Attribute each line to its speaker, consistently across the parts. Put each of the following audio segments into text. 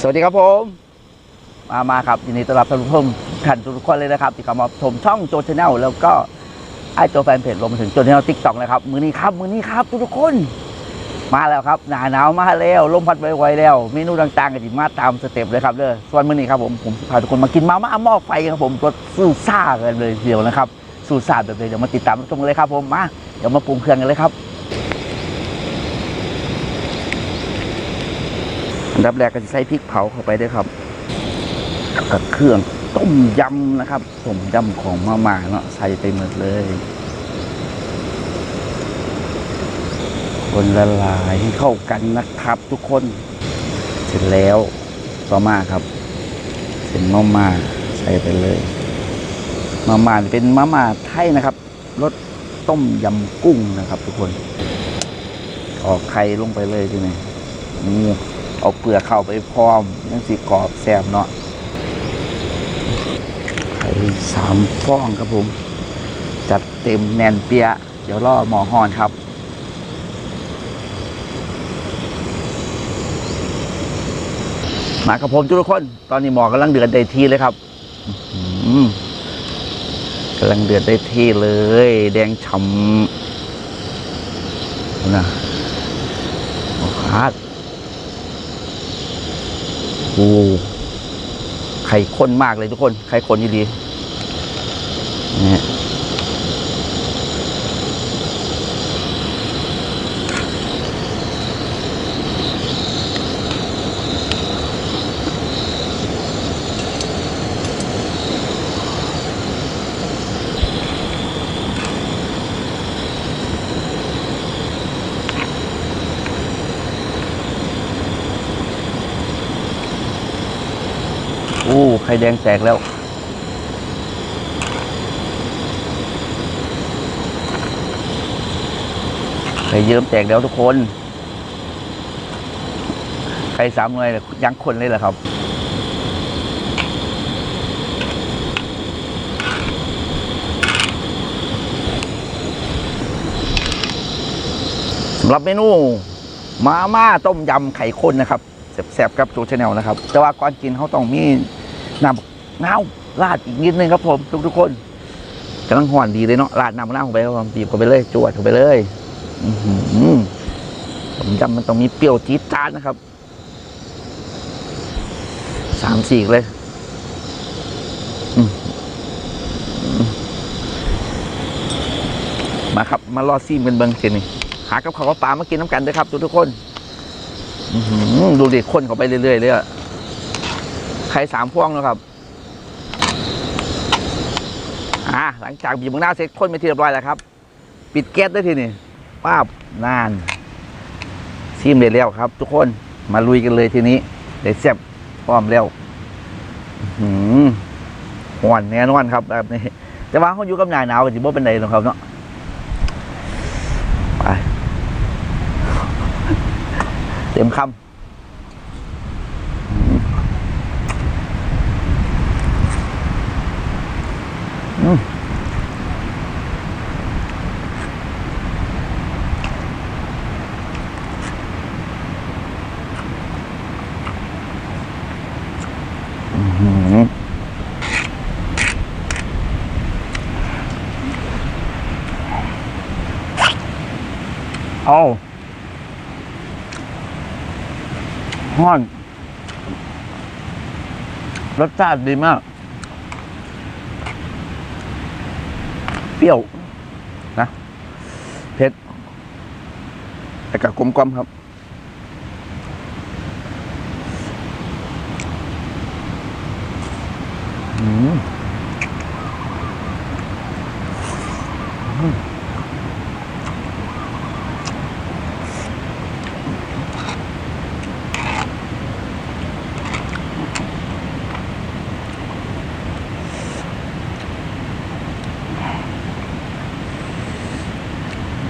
Speaker 1: สวัสดีครับผม มามาครับยินดีต้อนรับท่านผู้ชมท่านทุกคนเลยนะครับที่เข้ามาชมช่องโจชแนลแล้วก็ไอโจแฟนเพจรวมถึงโจชแนลติ๊กต็อกนะครับ มือนี้ครับ มือนี้ครับทุกทุกคน มาแล้วครับ หนาหนาวมาแล้วลมพัดไวๆแล้ว เมนูต่างๆก็จิมาตามสเต็ปเลยครับเด้อส่วนมือนี้ครับผมผมพาทุกคนมากินมาม่าหม้อไฟครับผมรสสู้ซ่ากันเลยเดียวนะครับ สู้ซ่าแบบเลยเดี๋ยวมาติดตามรับชมกันเลยครับ ผมมาเดี๋ยวมาปรุงเครื่องกันเลยครับ อันดับแรกก็จะใส่พริกเผาเข้าไปด้วยครับกับเครื่องต้มยำนะครับต้มยำของมาม่าเนาะใส่ไปหมดเลย คนละลายให้เข้ากันนะครับทุกคน เสร็จแล้วต่อมาครับเส้นมาม่าใส่ไปเลยมาม่าเป็นมาม่าไทยนะครับรสต้มยำกุ้งนะครับ ทุกคนออกไข่ลงไปเลยทีนี้นี่ เอาเปลือกเข้าไปพร้อมยังสีกรอบแซ่บเนาะไข่สามฟองครับผม จัดเต็มแน่นเปียะเดี๋ยวรอหมอฮอนครับมากับผมทุกคน ตอนนี้หมอกำลังเดือดได้ทีเลยครับกำลังเดือดได้ทีเลย แดงฉ่ำนะโอ้ขาด โอ้ไข่ข้นมากเลยทุกคน ไข่ข้นดี ไข่แดงแตกแล้วไข่เยิ้มแตกแล้วทุกคนไข่สามหน่วยเนี่ยยังคนเลยเหรอครับสำหรับเมนูมาม่าต้มยำไข่ข้นนะครับแซ่บๆกับโจชแนลนะครับ แต่ว่าก่อนกินเขาต้องมี น้ำน้าวราดอีกนิดนึงครับผม ทุกๆคนกำลังห่อนดีเลยเนาะราดน้ำมะนาวเข้าไปครับผมบีบเข้าไปเลยจวดเข้าไปเลยอื้อหือต้มยำมันต้องมีเปรี้ยวจี๊ดจ๊าดนะครับสามสี่เลยมาครับ มารอซีมกันเบิ้งเจนี่หากับข้าวกับปลามากินน้ำกันด้วยครับ ทุกๆคนอื้อหือดูดิคนเข้าไปเรื่อยๆเลยอะ ไข่สามพวงแล้วครับอ่าหลังจากบีบมะนาวเสร็จคนไปที่เรียบร้อยแล้วครับ ปิดแก๊สได้ทีนี่ป้าบนานซีมเด็ดแล้วครับ ทุกคนมาลุยกันเลยทีนี้เด็ดแซ่บพร้อมแล้วหือหวานแน่นอนครับแบบนี้แต่ว่าเขาอยู่กับหนาหนาวกันจิบ่เป็นไรหรอกครับเนาะไปเต็มคำ เอาห้อนรสชาติดีมาก เปรี้ยวนะ เผ็ดแต่กับกลมกลมครับ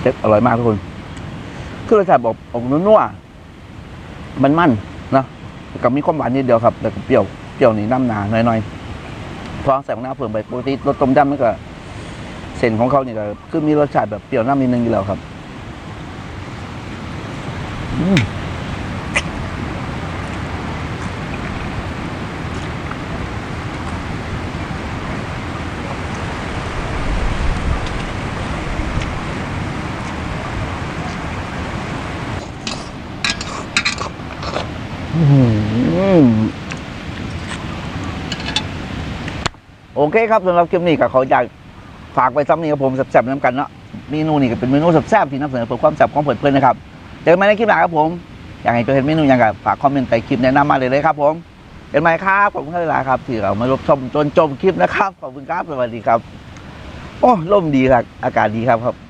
Speaker 1: เจ็ตอร่อยมากทุกคนคือรสชาติบอกออกนัวๆมันมันนะกับมีความหวานนิดเดียวครับแต่ก็เปรี้ยวเปรี้ยวนี่น้ำหนาหน่อยๆพอใส่มะนาวเพิ่มไปปกติรสต้มยำมันก็เส้นของเขาเนี่ยก็คือมีรสชาติแบบเปรี้ยวน้ำนิดนึงอยู่แล้วครับ อืม โอเคครับสำหรับคลิปนี้ก็ขออยากฝากไปซ้ำนี้กับผมแซ่บๆน้ำกันเนาะเมนูนี้ก็เป็นเมนูแซ่บๆที่นำเสนอเพื่อความแซ่บของเพื่อนๆนะครับเจอกันใหม่ในคลิปหน้าครับผมอยากให้ตัวเห็นเมนูยังไงฝากคอมเมนต์ใต้คลิปแนะนำมาเลยเลยครับ ผมเห็นไหมครับขอบคุณครับเวลาครับที่เรามารับชมจนจบคลิปนะครับขอบคุณครับสวัสดีครับ โอ้ล่มดีครับ อากาศดีครับครับ